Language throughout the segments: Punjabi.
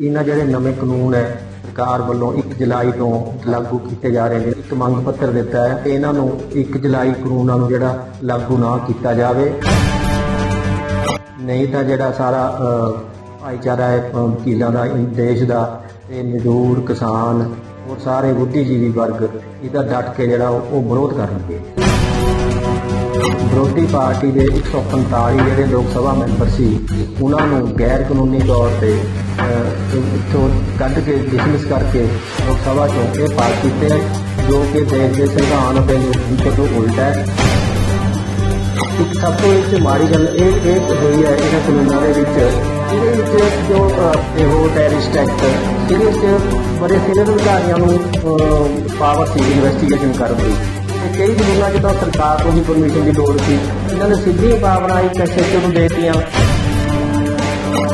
ਇਹਨਾਂ ਜਿਹੜੇ ਨਵੇਂ ਕਾਨੂੰਨ ਹੈ, ਸਰਕਾਰ ਵੱਲੋਂ 1 ਜੁਲਾਈ ਤੋਂ ਲਾਗੂ ਕੀਤੇ ਜਾ ਰਹੇ ਨੇ। ਇੱਕ ਮੰਗ ਪੱਤਰ ਦਿੱਤਾ ਹੈ ਕਿ ਇਹਨਾਂ ਨੂੰ 1 ਜੁਲਾਈ ਕਾਨੂੰਨਾਂ ਨੂੰ ਜਿਹੜਾ ਲਾਗੂ ਨਾ ਕੀਤਾ ਜਾਵੇ। ਨਹੀਂ ਤਾਂ ਜਿਹੜਾ ਸਾਰਾ ਭਾਈਚਾਰਾ ਹੈ ਵਕੀਲਾਂ ਦਾ ਦੇਸ਼ ਦਾ, ਤੇ ਮਜ਼ਦੂਰ, ਕਿਸਾਨ ਔਰ ਸਾਰੇ ਬੁੱਧੀਜੀਵੀ ਵਰਗ, ਇਹਦਾ ਡਟ ਕੇ ਜਿਹੜਾ ਉਹ ਵਿਰੋਧ ਕਰਨਗੇ। ਵਿਰੋਧੀ ਪਾਰਟੀ ਦੇ 145 ਜਿਹੜੇ ਲੋਕ ਸਭਾ ਮੈਂਬਰ ਸੀ ਉਹਨਾਂ ਨੂੰ ਗੈਰ ਕਾਨੂੰਨੀ ਤੌਰ ਤੇ ਅਹ, ਕੱਢ ਕੇ ਡਿਸਮਿਸ ਕਰਕੇ ਲੋਕ ਸਭਾ ਚੋਂ ਇਹ ਪਾਸ ਕੀਤੇ ਜੋ ਕਿ ਦੇਸ਼ ਦੇ ਸੰਵਿਧਾਨ ਅਤੇ ਲੋਕਤੰਤਰ ਤੋਂ ਉਲਟ ਹੈ। ਇੱਕ ਸਭ ਤੋਂ ਇੱਕ ਮਾੜੀ ਗੱਲ ਇਹ ਇਹ ਹੋਈ ਹੈ ਇਹਨਾਂ ਕਾਨੂੰਨਾਂ ਦੇ ਵਿੱਚ ਇਹਦੇ ਵਿੱਚ ਜੋ ਅਹ, ਇਹੋ ਟੈਰਿਸਟ ਐਕਟ ਇਹਦੇ ਵਿੱਚ ਬੜੇ ਸੀਨੀਅਰ ਅਧਿਕਾਰੀਆਂ ਨੂੰ ਪਾਵਰ ਸੀ ਇਨਵੈਸਟੀਗੇਸ਼ਨ ਕਰਨ ਦੀ। ਕਈ ਕਾਨੂੰਨਾਂ 'ਚ ਤਾਂ ਸਰਕਾਰ ਤੋਂ ਵੀ ਪਰਮਿਸ਼ਨ ਦੀ ਲੋੜ ਸੀ। ਇਹਨਾਂ ਨੇ ਸਿੱਧੀ ਪਾਵਰਾਂ ਇੱਕ ਐਸਐਚਓ ਨੂੰ ਦੇਤੀਆਂ।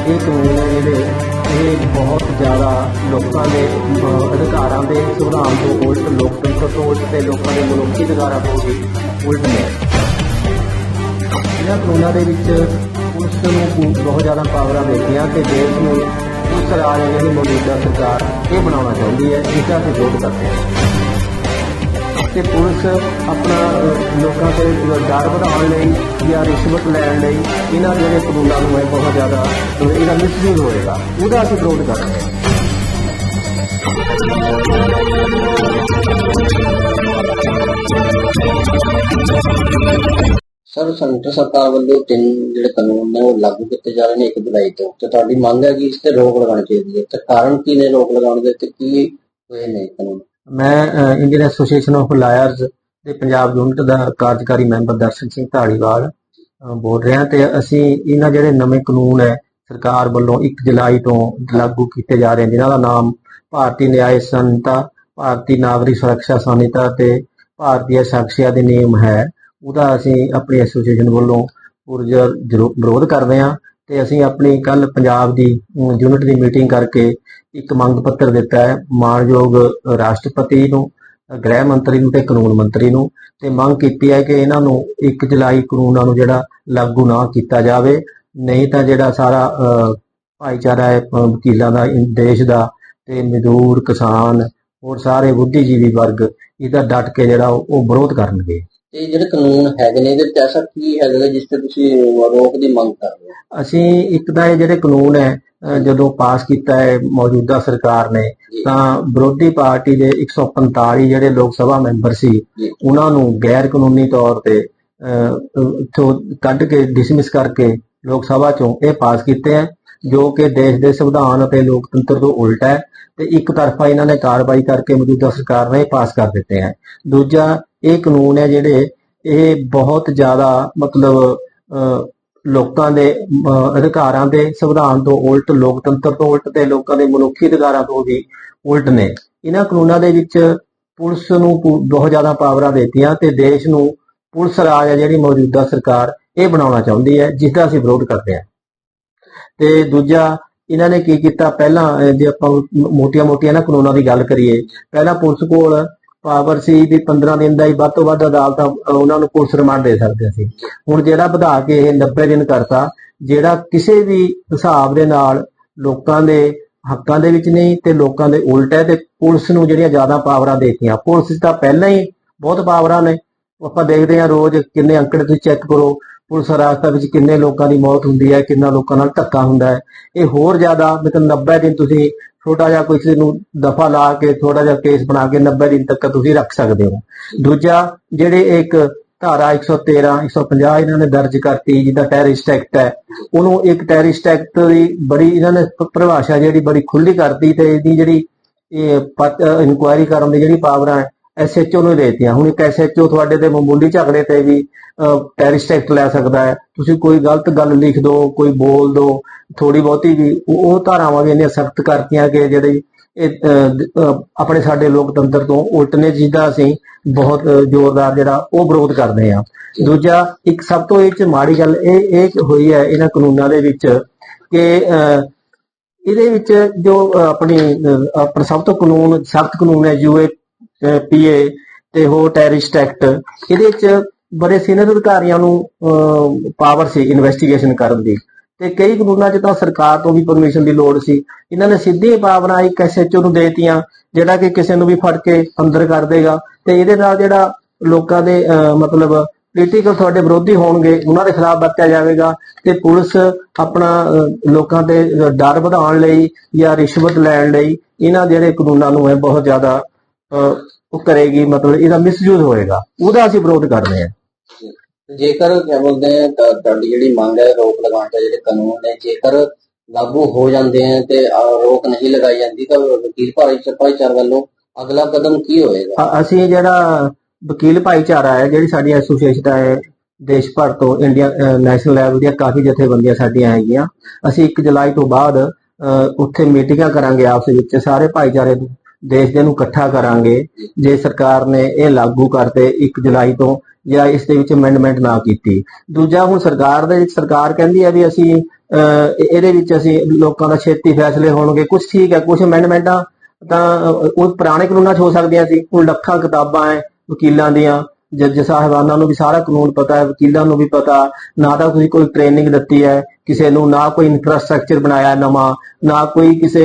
ਇਹ ਕਾਨੂੰਨ ਹੈ ਜਿਹੜੇ, ਇਹ ਬਹੁਤ ਜ਼ਿਆਦਾ ਲੋਕਾਂ ਦੇ ਅਧਿਕਾਰਾਂ ਦੇ ਸੰਵਿਧਾਨ ਤੋਂ ਉਲਟ ਲੋਕਤੰਤਰ ਤੋਂ ਉਲਟ ਤੇ ਲੋਕਾਂ ਦੇ ਮਨੁੱਖੀ ਅਧਿਕਾਰਾਂ ਤੋਂ ਵੀ ਉਲਟ ਨੇ। ਇਹਨਾਂ ਕਾਨੂੰਨਾਂ ਦੇ ਵਿੱਚ ਪੁਲਿਸ ਨੂੰ ਬਹੁਤ ਜ਼ਿਆਦਾ ਪਾਵਰਾਂ ਦਿੱਤੀਆਂ ਤੇ ਦੇਸ਼ ਨੂੰ ਪੁਲਿਸ ਰਾਜ ਹੈ ਜਿਹੜੀ ਮੌਜੂਦਾ ਸਰਕਾਰ ਇਹ ਬਣਾਉਣਾ ਚਾਹੁੰਦੀ ਹੈ ਇਸ ਦਾ ਅਸੀਂ ਵਿਰੋਧ ਕਰਦੇ ਹਾਂ। ਤੇ ਪੁਲਿਸ ਆਪਣਾ ਲੋਕਾਂ ਤੇ ਡਰ ਵਧਾਉਣ ਲਈ ਜਾਂ ਰਿਸ਼ਵਤ ਲੈਣ ਲਈ ਇਹਨਾਂ ਜਿਹੜੇ ਕਾਨੂੰਨਾਂ ਨੂੰ ਹੈ ਬਹੁਤ ਜ਼ਿਆਦਾ ਇਹਦਾ ਮਿਸਯੂਜ਼ ਹੋਏਗਾ। ਉਹਦਾ ਅਸੀਂ ਵਿਰੋਧ ਕਰਦੇ ਹਾਂ। ਸਰ ਸੈਂਟਰ ਸਰਕਾਰ ਵੱਲੋਂ ਤਿੰਨ ਜਿਹੜੇ ਕਾਨੂੰਨ ਨੇ, ਉਹ ਲਾਗੂ ਕੀਤੇ ਜਾ ਰਹੇ ਨੇ 1 ਜੁਲਾਈ ਤੋਂ। ਤੇ ਤੁਹਾਡੀ ਮੰਗ ਹੈ ਕਿ ਇਸ ਤੇ ਰੋਕ ਲਗਾਉਣੀ ਚਾਹੀਦੀ ਹੈ। ਤੇ ਕਾਰਨ ਕੀ ਨੇ ਰੋਕ ਲਗਾਉਣ ਦੇ ਤੇ ਕੀ ਹੋਏ ਨੇ ਕਾਨੂੰਨ? ਮੈਂ ਇੰਡੀਅਨ ਐਸੋਸੀਏਸ਼ਨ ਆਫ ਲਾਇਰਸ ਦੇ ਪੰਜਾਬ ਯੂਨਿਟ ਦਾ ਕਾਰਜਕਾਰੀ ਮੈਂਬਰ ਦਰਸ਼ਨ ਸਿੰਘ ਢਾਲੀਵਾਲ ਬੋਲ ਰਿਹਾ ਤੇ ਅਸੀਂ ਇਹਨਾਂ ਜਿਹੜੇ ਨਵੇਂ ਕਾਨੂੰਨ ਹੈ, ਸਰਕਾਰ ਵੱਲੋਂ 1 ਜੁਲਾਈ ਤੋਂ ਲਾਗੂ ਕੀਤੇ ਜਾ ਰਹੇ ਨੇ, ਜਿਨ੍ਹਾਂ ਦਾ ਨਾਮ ਭਾਰਤੀ ਨਿਆਂ ਸੰਹਿਤਾ, ਭਾਰਤੀ ਨਾਗਰਿਕ ਸੁਰੱਖਿਆ ਸੰਹਿਤਾ ਤੇ ਭਾਰਤੀ ਸਾਖਸ਼ੀ ਅਧਿਨਿਯਮ ਹੈ। ਉਹਦਾ ਅਸੀਂ ਆਪਣੀ ਐਸੋਸੀਏਸ਼ਨ ਵੱਲੋਂ ਪੁਰਜਰ ਵਿਰੋਧ ਕਰਦੇ ਹਾਂ। ਤੇ ਅਸੀਂ ਆਪਣੀ ਕੱਲ ਪੰਜਾਬ ਦੀ ਯੂਨਿਟ ਦੀ ਮੀਟਿੰਗ ਕਰਕੇ ਇੱਕ ਮੰਗ ਪੱਤਰ ਦਿੱਤਾ ਹੈ ਮਾਣਯੋਗ ਰਾਸ਼ਟਰਪਤੀ ਨੂੰ ਗ੍ਰਹਿ ਮੰਤਰੀ ਨੂੰ ਤੇ ਕਾਨੂੰਨ ਮੰਤਰੀ ਨੂੰ ਤੇ ਮੰਗ ਕੀਤੀ ਹੈ ਕਿ ਇਹਨਾਂ ਨੂੰ 1 ਜੁਲਾਈ ਕਾਨੂੰਨਾਂ ਨੂੰ ਜਿਹੜਾ ਲਾਗੂ ਨਾ ਕੀਤਾ ਜਾਵੇ। ਨਹੀਂ ਤਾਂ ਜਿਹੜਾ ਸਾਰਾ ਅ, ਭਾਈਚਾਰਾ ਹੈ ਵਕੀਲਾਂ ਦਾ ਦੇਸ਼ ਦਾ ਤੇ ਮਜ਼ਦੂਰ ਕਿਸਾਨ ਹੋਰ ਸਾਰੇ ਬੁੱਧੀਜੀਵੀ ਵਰਗ ਇਹਦਾ ਡਟ ਕੇ ਜਿਹੜਾ ਉਹ ਵਿਰੋਧ ਕਰਨਗੇ। ਤੇ ਜਿਹੜੇ ਕਾਨੂੰਨ ਹੈਗੇ ਨੇ ਇਹਦੇ ਵਿੱਚ ਐਸਾ ਕੀ ਹੈਗਾ ਜਿਸ ਤੇ ਤੁਸੀਂ ਰੋਕ ਦੀ ਮੰਗ ਕਰ ਰਹੇ ਹੋ ਅਸੀਂ ਇੱਕ ਤਾਂ ਇਹ ਜਿਹੜੇ ਕਾਨੂੰਨ ਹੈ ਜਦੋਂ ਪਾਸ ਕੀਤਾ ਹੈ ਮੌਜੂਦਾ ਸਰਕਾਰ ਨੇ। ਤਾਂ ਵਿਰੋਧੀ ਪਾਰਟੀ ਦੇ 145 ਜਿਹੜੇ ਲੋਕ ਸਭਾ ਮੈਂਬਰ ਸੀ। ਉਹਨਾਂ ਨੂੰ ਗੈਰ ਕਾਨੂੰਨੀ ਤੌਰ ਤੇ ਇੱਥੋਂ ਕੱਢ ਕੇ ਡਿਸਮਿਸ ਕਰਕੇ ਲੋਕ ਸਭਾ ਚੋਂ ਇਹ ਪਾਸ ਕੀਤੇ ਹੈ ਜੋ ਕਿ ਦੇਸ਼ ਦੇ ਸੰਵਿਧਾਨ ਅਤੇ ਲੋਕਤੰਤਰ ਤੋਂ ਉਲਟ ਹੈ ਤੇ ਇੱਕ ਤਰਫਾ ਇਹਨਾਂ ਨੇ ਕਾਰਵਾਈ ਕਰਕੇ ਮੌਜੂਦਾ ਸਰਕਾਰ ਨੇ ਇਹ ਪਾਸ ਕਰ ਦਿੱਤੇ ਹੈ ਦੂਜਾ ਇਹ ਕਾਨੂੰਨ ਹੈ ਜਿਹੜੇ ਇਹ ਬਹੁਤ ਜ਼ਿਆਦਾ ਮਤਲਬ ਅ, ਲੋਕਾਂ ਦੇ ਅਧਿਕਾਰਾਂ ਦੇ ਸੰਵਿਧਾਨ ਤੋਂ ਉਲਟ ਲੋਕਤੰਤਰ ਤੋਂ ਉਲਟ ਤੇ ਲੋਕਾਂ ਦੇ ਮਨੁੱਖੀ ਅਧਿਕਾਰਾਂ ਤੋਂ ਵੀ ਉਲਟ ਨੇ। ਇਹਨਾਂ ਕਾਨੂੰਨਾਂ ਦੇ ਵਿੱਚ ਪੁਲਿਸ ਨੂੰ ਬਹੁਤ ਜ਼ਿਆਦਾ ਪਾਵਰਾਂ ਦਿੱਤੀਆਂ ਤੇ ਦੇਸ਼ ਨੂੰ ਪੁਲਿਸ ਰਾਜ ਹੈ ਜਿਹੜੀ ਮੌਜੂਦਾ ਸਰਕਾਰ ਇਹ ਬਣਾਉਣਾ ਚਾਹੁੰਦੀ ਹੈ ਜਿਸ ਦਾ ਅਸੀਂ ਵਿਰੋਧ ਕਰਦੇ ਹਾਂ। ਤੇ ਦੂਜਾ ਇਹਨਾਂ ਨੇ ਕੀ ਕੀਤਾ? ਪਹਿਲਾਂ ਜੇ ਆਪਾਂ ਮੋਟੀਆਂ-ਮੋਟੀਆਂ ਨਾ ਕਾਨੂੰਨਾਂ ਦੀ ਗੱਲ ਕਰੀਏ ਪਹਿਲਾਂ ਪੁਲਿਸ ਕੋਲ ਪਾਵਰ ਸੀ ਵੀ 15 ਦਿਨ ਦਾ ਹੀ ਵੱਧ ਤੋਂ ਵੱਧ ਅਦਾਲਤਾਂ ਉਹਨਾਂ ਨੂੰ ਪੁਲਿਸ ਰਿਮਾਂਡ ਦੇ ਸਕਦੇ ਸੀ ਹੁਣ ਜਿਹੜਾ ਵਧਾ ਕੇ ਇਹ 90 ਦਿਨ ਕਰਤਾ, ਜਿਹੜਾ ਕਿਸੇ ਵੀ ਹਿਸਾਬ ਦੇ ਨਾਲ ਲੋਕਾਂ ਦੇ ਹੱਕਾਂ ਦੇ ਵਿੱਚ ਨਹੀਂ ਤੇ ਲੋਕਾਂ ਦੇ ਉਲਟ ਹੈ ਤੇ ਪੁਲਿਸ ਨੂੰ ਜਿਹੜੀਆਂ ਜ਼ਿਆਦਾ ਪਾਵਰਾਂ ਦੇਤੀਆਂ। ਪੁਲਿਸ ਤਾਂ ਪਹਿਲਾਂ ਹੀ ਬਹੁਤ ਪਾਵਰਾਂ ਨੇ। ਆਪਾਂ ਦੇਖਦੇ ਹਾਂ ਰੋਜ਼ ਕਿੰਨੇ ਅੰਕੜੇ ਤੁਸੀਂ ਚੈੱਕ ਕਰੋ ਪੁਲਿਸ ਰਾਸਤਾ ਵਿੱਚ ਕਿੰਨੇ ਲੋਕਾਂ ਦੀ ਮੌਤ ਹੁੰਦੀ ਹੈ, ਕਿੰਨਾ ਲੋਕਾਂ ਨਾਲ ਧੱਕਾ ਹੁੰਦਾ ਹੈ। ਇਹ ਹੋਰ ਜ਼ਿਆਦਾ ਮਤਲਬ 90 ਦਿਨ ਤੁਸੀਂ ਛੋਟਾ ਜਿਹਾ ਕਿਸੇ ਨੂੰ ਦਫਾ ਲਾ ਕੇ ਥੋੜਾ ਜਿਹਾ ਕੇਸ ਬਣਾ ਕੇ 90 ਦਿਨ ਤੱਕ ਤੁਸੀਂ ਰੱਖ ਸਕਦੇ ਹੋ। ਦੂਜਾ, ਜਿਹੜੇ ਇੱਕ ਧਾਰਾ 113 150 ਇਹਨਾਂ ਨੇ ਦਰਜ ਕਰਤੀ ਜਿਹਦਾ ਟੈਰਰਿਸਟ ਐਕਟ ਹੈ। ਉਹਨੂੰ ਇੱਕ ਟੈਰਰਿਸਟ ਐਕਟ ਦੀ ਬੜੀ ਇਹਨਾਂ ਨੇ ਪਰਿਭਾਸ਼ਾ ਜਿਹੜੀ ਬੜੀ ਖੁੱਲੀ ਕਰਤੀ ਤੇ ਇਹਦੀ ਜਿਹੜੀ ਇਹ ਇਨਕੁਆਇਰੀ ਕਰਨ ਦੀ ਜਿਹੜੀ ਪਾਵਰਾਂ ਹੈ ਐਸਐਚਓ ਨੂੰ ਦੇਤੀਆਂ। ਹੁਣ ਇੱਕ ਐਸਐਚਓ ਤੁਹਾਡੇ ਤੇ ਮਾਮੂਲੀ ਝਗੜੇ ਤੇ ਵੀ ਟੈਰਿਸਟ ਐਕਟ ਲੈ ਸਕਦਾ ਹੈ। ਤੁਸੀਂ ਕੋਈ ਗਲਤ ਗੱਲ ਲਿਖ ਦਿਓ ਕੋਈ ਬੋਲ ਦਿਓ ਥੋੜੀ ਬਹੁਤੀ ਵੀ, ਉਹ ਧਾਰਾਵਾਂ ਵੀ ਇੰਨੀਆਂ ਸਖਤ ਕਰਤੀਆਂ ਕਿ ਜਿਹੜੀ ਇਹ ਆਪਣੇ ਸਾਡੇ ਲੋਕਤੰਤਰ ਤੋਂ ਉਲਟ ਨੇ ਜਿਹਦਾ ਅਸੀਂ ਬਹੁਤ ਜ਼ੋਰਦਾਰ ਜਿਹੜਾ ਉਹ ਵਿਰੋਧ ਕਰਦੇ ਹਾਂ। ਦੂਜਾ, ਇੱਕ ਸਭ ਤੋਂ ਇਹ ਚ ਮਾੜੀ ਗੱਲ ਇਹ ਇਹ ਹੋਈ ਹੈ ਇਹਨਾਂ ਕਾਨੂੰਨਾਂ ਦੇ ਵਿੱਚ ਕਿ ਇਹਦੇ ਵਿੱਚ ਜੋ ਆਪਣੀ ਆਪਣਾ ਸਭ ਤੋਂ ਕਾਨੂੰਨ, ਸਖਤ ਕਾਨੂੰਨ ਹੈ ਯੂਏ ਪੀਏ ਤੇ ਹੋਰ ਟੈਰਿਸਟ ਐਕਟ ਇਹਦੇ ਵਿੱਚ ਬੜੇ ਸੀਨੀਅਰ ਅਧਿਕਾਰੀਆਂ ਨੂੰ ਪਾਵਰ ਸੀ ਇਨਵੈਸਟੀਗੇਸ਼ਨ ਕਰਨ ਦੀ। ਤੇ ਕਈ ਕਾਨੂੰਨਾਂ 'ਚ ਤਾਂ ਸਰਕਾਰ ਤੋਂ ਵੀ ਪਰਮਿਸ਼ਨ ਦੀ ਲੋੜ ਸੀ। ਇਹਨਾਂ ਨੇ ਸਿੱਧੀ ਪਾਵਨਾ ਇੱਕ ਐਸਐਚਓ ਨੂੰ ਦੇਤੀਆਂ ਜਿਹੜਾ ਕਿ ਕਿਸੇ ਨੂੰ ਵੀ ਫੜ ਕੇ ਅੰਦਰ ਕਰ ਦੇਗਾ। ਤੇ ਇਹਦੇ ਨਾਲ ਜਿਹੜਾ ਲੋਕਾਂ ਦੇ ਅਹ, ਮਤਲਬ ਪੋਲੀਟੀਕਲ ਤੁਹਾਡੇ ਵਿਰੋਧੀ ਹੋਣਗੇ ਉਹਨਾਂ ਦੇ ਖਿਲਾਫ ਵਰਤਿਆ ਜਾਵੇਗਾ। ਤੇ ਪੁਲਿਸ ਆਪਣਾ ਲੋਕਾਂ ਦੇ ਡਰ ਵਧਾਉਣ ਲਈ ਜਾਂ ਰਿਸ਼ਵਤ ਲੈਣ ਲਈ ਇਹਨਾਂ ਜਿਹੜੇ ਕਾਨੂੰਨਾਂ ਨੂੰ ਹੈ ਬਹੁਤ ਜ਼ਿਆਦਾ ਉਹ ਕਰੇਗੀ ਮਤਲਬ ਇਹਦਾ ਮਿਸਯੂਜ਼ ਹੋਏਗਾ। ਉਹਦਾ ਅਸੀਂ ਵਿਰੋਧ ਕਰ ਰਹੇ ਹਾਂ। ਜੇਕਰ ਕਿਆ ਬੋਲਦੇ ਆ ਤਾਂ ਤੁਹਾਡੀ ਜਿਹੜੀ ਮੰਗ ਹੈ ਰੋਕ ਲਗਾਉਣ ਦਾ ਜਿਹੜੇ ਕਾਨੂੰਨ ਨੇ ਜੇਕਰ ਲਾਗੂ ਹੋ ਜਾਂਦੇ ਆ ਤੇ ਰੋਕ ਨਹੀਂ ਲਗਾਈ ਜਾਂਦੀ ਤਾਂ ਵਕੀਲ ਭਾਈ ਭਾਈਚਾਰ ਵੱਲੋਂ ਅਗਲਾ ਕਦਮ ਕੀ ਹੋਏਗਾ? ਅਸੀਂ ਜਿਹੜਾ ਵਕੀਲ ਭਾਈਚਾਰਾ ਹੈ ਜਿਹੜੀ ਸਾਡੀ ਐਸੋਸੀਏਸ਼ਨ ਹੈ ਦੇਸ਼ ਭਰ ਤੋਂ ਇੰਡੀਆ ਨੈਸ਼ਨਲ ਲੈਵਲ ਦੀਆਂ ਕਾਫੀ ਜਥੇਬੰਦੀਆਂ ਸਾਡੀਆਂ ਹੈਗੀਆਂ। ਅਸੀਂ 1 ਜੁਲਾਈ ਤੋਂ ਬਾਅਦ ਉੱਥੇ ਮੀਟਿੰਗਾਂ ਕਰਾਂਗੇ ਆਪਸ ਵਿੱਚ ਸਾਰੇ ਭਾਈਚਾਰੇ ਨੂੰ ਦੇਸ਼ ਦੇ ਨੂੰ ਇਕੱਠਾ ਕਰਾਂਗੇ, ਜੇ ਸਰਕਾਰ ਨੇ ਇਹ ਲਾਗੂ ਕਰਤੇ 1 ਜੁਲਾਈ ਤੋਂ ਜਾਂ ਇਸ ਦੇ ਵਿੱਚ ਅਮੈਂਡਮੈਂਟ ਨਾ ਕੀਤੀ। ਦੂਜਾ, ਹੁਣ ਸਰਕਾਰ ਦੇ ਸਰਕਾਰ ਕਹਿੰਦੀ ਹੈ ਵੀ ਅਸੀਂ ਇਹਦੇ ਵਿੱਚ ਅਸੀਂ ਲੋਕਾਂ ਦਾ ਛੇਤੀ ਫੈਸਲੇ ਹੋਣਗੇ। ਕੁਝ ਠੀਕ ਹੈ ਕੁਝ ਅਮੈਂਡਮੈਂਟਾਂ ਤਾਂ ਉਹ ਪੁਰਾਣੇ ਕਾਨੂੰਨਾਂ 'ਚ ਹੋ ਸਕਦੀਆਂ ਸੀ। ਹੁਣ ਲੱਖਾਂ ਕਿਤਾਬਾਂ ਹੈ ਵਕੀਲਾਂ ਦੀਆਂ। ਜੱਜ ਸਾਹਿਬਾਨਾਂ ਨੂੰ ਵੀ ਸਾਰਾ ਕਾਨੂੰਨ ਪਤਾ ਹੈ, ਵਕੀਲਾਂ ਨੂੰ ਵੀ ਪਤਾ। ਨਾ ਤਾਂ ਤੁਸੀਂ ਕੋਈ ਟ੍ਰੇਨਿੰਗ ਦਿੱਤੀ ਹੈ, ਕਿਸੇ ਨੂੰ ਨਾ ਕੋਈ ਇਨਫਰਾਸਟ੍ਰਕਚਰ ਬਣਾਇਆ ਨਵਾਂ, ਨਾ ਕੋਈ ਕਿਸੇ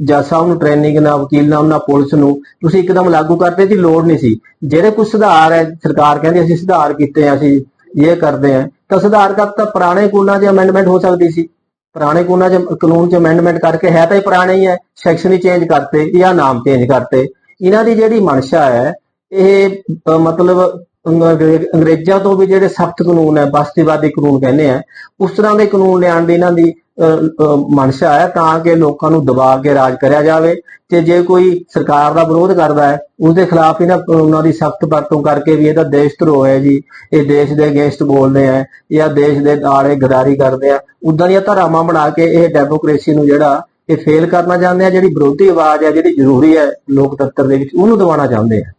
ਜੱਜ ਸਾਹਿਬ ਨੂੰ ਟ੍ਰੇਨਿੰਗ ਨਾ ਵਕੀਲ ਨਾਲ ਨਾ ਪੁਲਿਸ ਨੂੰ, ਤੁਸੀਂ ਇੱਕਦਮ ਲਾਗੂ ਕਰਤੇ ਦੀ ਲੋੜ ਨਹੀਂ ਸੀ। ਜਿਹੜੇ ਕੁਝ ਸੁਧਾਰ ਹੈ, ਸਰਕਾਰ ਕਹਿੰਦੀ ਅਸੀਂ ਸੁਧਾਰ ਕੀਤੇ ਆ ਅਸੀਂ ਇਹ ਕਰਦੇ ਆ ਤਾਂ ਸੁਧਾਰ ਕਰ ਤਾਂ ਪੁਰਾਣੇ ਕਾਨੂੰਨਾਂ 'ਚ ਅਮੈਂਡਮੈਂਟ ਹੋ ਸਕਦੀ ਸੀ। ਪੁਰਾਣੇ ਕਾਨੂੰਨਾਂ 'ਚ, ਕਾਨੂੰਨ 'ਚ ਅਮੈਂਡਮੈਂਟ ਕਰਕੇ ਹੈ ਤਾਂ ਇਹ ਪੁਰਾਣੇ ਹੀ ਹੈ। ਸੈਕਸ਼ਨ ਹੀ ਚੇਂਜ ਕਰਤੇ ਜਾਂ ਨਾਮ ਚੇਂਜ ਕਰਤੇ। ਇਹਨਾਂ ਦੀ ਜਿਹੜੀ ਮਨਸ਼ਾ ਹੈ, ਇਹ ਮਤਲਬ ਅੰਗਰੇਜ਼ਾਂ ਤੋਂ ਵੀ ਜਿਹੜੇ ਸਖਤ ਕਾਨੂੰਨ ਹੈ, ਬਸਤੀਵਾਦੀ ਕਾਨੂੰਨ ਕਹਿੰਦੇ ਆ, ਉਸ ਤਰ੍ਹਾਂ ਦੇ ਕਾਨੂੰਨ ਲਿਆਉਣ ਦੀ ਇਹਨਾਂ ਦੀ ਮਨਸ਼ਾ ਹੈ ਤਾਂ ਕਿ ਲੋਕਾਂ ਨੂੰ ਦਬਾ ਕੇ ਰਾਜ ਕਰਿਆ ਜਾਵੇ ਤੇ ਜੇ ਕੋਈ ਸਰਕਾਰ ਦਾ ਵਿਰੋਧ ਕਰਦਾ ਹੈ ਉਸ ਦੇ ਖਿਲਾਫ ਇਹਨਾਂ ਕਾਨੂੰਨਾਂ ਦੀ ਸਖਤ ਵਰਤੋਂ ਕਰਕੇ ਵੀ ਇਹਦਾ ਦੇਸ਼ ਧਰੋਹ ਹੈ ਜੀ, ਇਹ ਦੇਸ਼ ਦੇ ਅਗੇਂਸਟ ਬੋਲਦੇ ਆ, ਜਾਂ ਦੇਸ਼ ਦੇ ਆਲੇ ਗਦਾਰੀ ਕਰਦੇ ਆ, ਉਦਾਂ ਦੀਆਂ ਧਾਰਾਵਾਂ ਬਣਾ ਕੇ ਇਹ ਡੈਮੋਕ੍ਰੇਸੀ ਨੂੰ ਜਿਹੜਾ ਇਹ ਫੇਲ ਕਰਨਾ ਚਾਹੁੰਦੇ ਆ, ਜਿਹੜੀ ਵਿਰੋਧੀ ਆਵਾਜ਼ ਹੈ, ਜਿਹੜੀ ਜ਼ਰੂਰੀ ਹੈ ਲੋਕਤੰਤਰ ਦੇ ਵਿੱਚ, ਉਹਨੂੰ ਦਬਾਉਣਾ ਚਾਹੁੰਦੇ ਆ।